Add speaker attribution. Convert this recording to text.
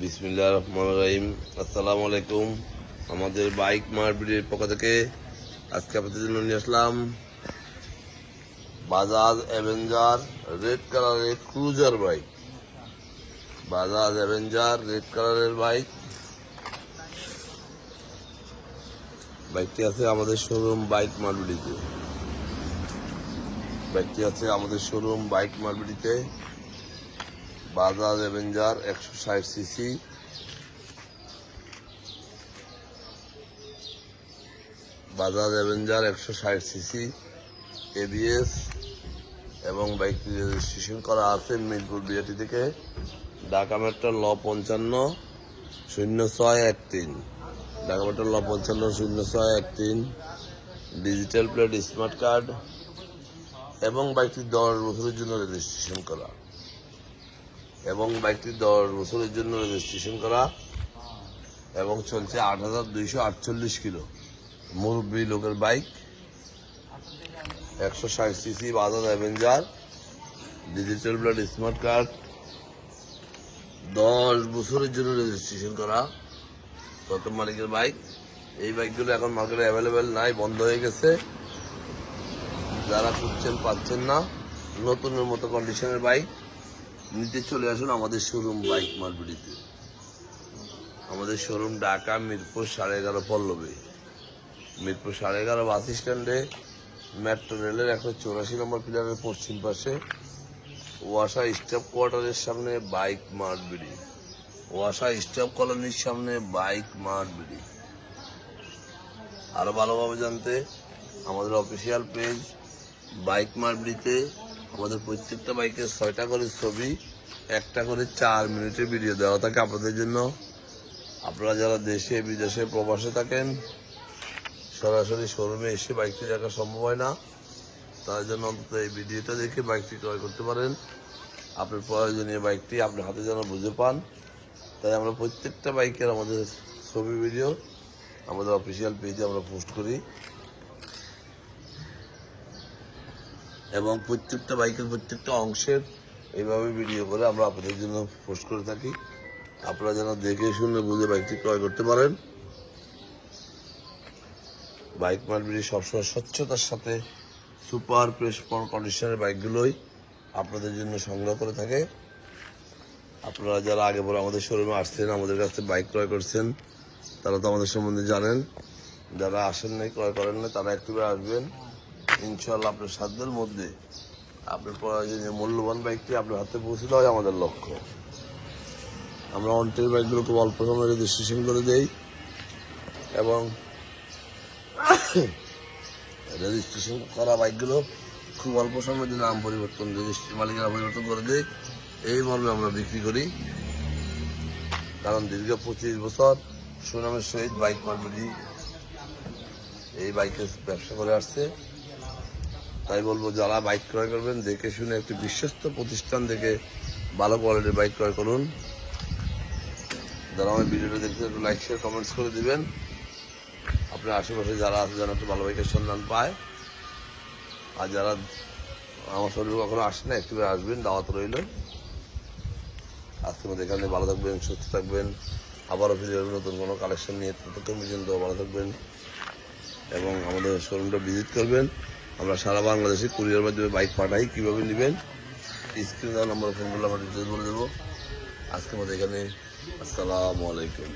Speaker 1: বিসমিল্লাহ রহমান রহিম আসসালামু আলাইকুম। আমাদের বাইক মার্বিটের পক্ষ থেকে আজকে আপনাদের জন্য নিয়ে আসলাম বাজাজ অ্যাভেঞ্জার রেড কালারের cruiser bike Bajaj Avenger red কালারের বাইক বাইকটি আছে আমাদের শোরুম বাইক মার্বিটিতে বাইকটি আছে আমাদের শোরুম বাইক মার্বিটিতে বাজাজ অ্যাভেঞ্জার একশো ষাট সিসি। বাজাজ অ্যাভেঞ্জার একশো ষাট সিসি। এবিএস এবং বাইকটি রেজিস্ট্রেশন করা আছে মিরপুর বিআটি থেকে। ঢাকা ল পঞ্চান্ন শূন্য ছয় এক তিন। ঢাকা ল পঞ্চান্ন শূন্য ছয় এক তিন। ডিজিটাল প্লেট, স্মার্ট কার্ড এবং বাইকটি দশ বছরের জন্য রেজিস্ট্রেশন করা। এবং বাইকটি দশ বছরের জন্য রেজিস্ট্রেশন করা এবং চলছে আট হাজার দুইশো আটচল্লিশ কিলো। মুরব্বী লোকের বাইক একশো ষাট CC Bajaj Avenger digital blood smart card দশ বছরের জন্য রেজিস্ট্রেশন করা প্রথম মালিকের বাইক এই বাইকগুলো এখন মার্কেটে অ্যাভেলেবেল নাই, বন্ধ হয়ে গেছে। যারা খুঁজছেন পাচ্ছেন না। নতুনের মতো কন্ডিশনের বাইক নিতে চলে আসুন আমাদের শোরুম বাইক মার্কেটিতে আমাদের শোরুম ঢাকা, মিরপুর সাড়ে এগারো পল্লবী। মিরপুর সাড়ে এগারো বাস স্ট্যান্ডে মেট্রো রেলের একশো চৌরাশি নম্বর পিলারের পশ্চিম পাশে ওয়াসা স্টাফ কোয়ার্টারের সামনে বাইক মার্ট বিড়ি ওয়াসা স্টাফ কলোনির সামনে বাইক মার্ট বিড়ি আরও ভালোভাবে জানতে আমাদের অফিসিয়াল পেজ বাইক মার্বিতে আমাদের প্রত্যেকটা বাইকের ছয়টা করে ছবি, একটা করে চার মিনিটের ভিডিও দেওয়া থাকে আপনাদের জন্য। আপনারা যারা দেশে, বিদেশে প্রবাসে থাকেন, সরাসরি শোরুমে এসে বাইকটি দেখা সম্ভব হয় না। তার জন্য অন্তত এই ভিডিওটা দেখে বাইকটি ক্রয় করতে পারেন। আপনার প্রয়োজনীয় বাইকটি আপনার হাতে যেন বুঝে পান। তাই আমরা প্রত্যেকটা বাইকের আমাদের ছবি ভিডিও আমাদের অফিসিয়াল পেজে আমরা পোস্ট করি। এবং প্রত্যেকটা বাইকের প্রত্যেকটা অংশের এইভাবে ভিডিও করে আমরা আপনাদের জন্য পোস্ট করে থাকি। আপনারা যেন দেখে শুনে বুঝে বাইকটি ক্রয় করতে পারেন। বাইক মার্কেটে সবসময় স্বচ্ছতার সাথে সুপার প্রেস কন্ডিশনের বাইকগুলোই আপনাদের জন্য সংগ্রহ করে থাকে। আপনারা যারা আগে পরে আমাদের শোরুমে আসছেন, আমাদের কাছ বাইক ক্রয় করছেন, তারা তো আমাদের সম্বন্ধে জানেন। যারা আসেন নাই, ক্রয় করেন না তারা একটু আসবেন। ইনশাল্লাহ আপনার সাধ্যের মধ্যে আপনার প্রয়োজনীয় মূল্যবান বাইকটি আপনার হাতে পৌঁছে দেওয়াই আমাদের লক্ষ্য। আমরা অন্টের বাইকগুলো খুব অল্প সময় রেজিস্ট্রেশন করে দেই এবং রেজিস্ট্রেশন করা বাইকগুলো খুব অল্প সময়ের নাম পরিবর্তন রেজিস্ট্রি মালিকেরা পরিবর্তন করে দেয়। এই মর্মে আমরা বিক্রি করি। কারণ দীর্ঘ পঁচিশ বছর সুনামের সহিত বাইক মার্কেটি এই বাইকের ব্যবসা করে আসছে। তাই বলব, যারা বাইক ক্রয় করবেন, দেখে শুনে একটি বিশ্বস্ত প্রতিষ্ঠান থেকে ভালো কোয়ালিটির বাইক ক্রয় করুন। যারা আমার ভিডিওটা দেখতে একটু লাইক শেয়ার কমেন্টস করে দিবেন। আপনার আশেপাশে যারা আছে, যেন একটু ভালো বাইকের সন্ধান পায়। আর যারা আমার শরীর কখনো আসে না একটু আসবেন, দাওয়াত রইল। আজকে আমাদের এখানে ভালো থাকবেন, সুস্থ থাকবেন। আবারও ফিরে যাবেন নতুন কোনো কালেকশন নিয়ে। ততক্ষণ পর্যন্ত ভালো থাকবেন এবং আমাদের শোরুমটা ভিজিট করবেন। আমরা সারা বাংলাদেশে কুরিয়ার মাধ্যমে বাইক পাঠাই, কীভাবে নেবেন? স্ক্রিনে দেওয়া নম্বর ফোন করলে আমরা ডিটেলস বলে দেবো। আজকে আমাদের এখানে, আসসালামু আলাইকুম।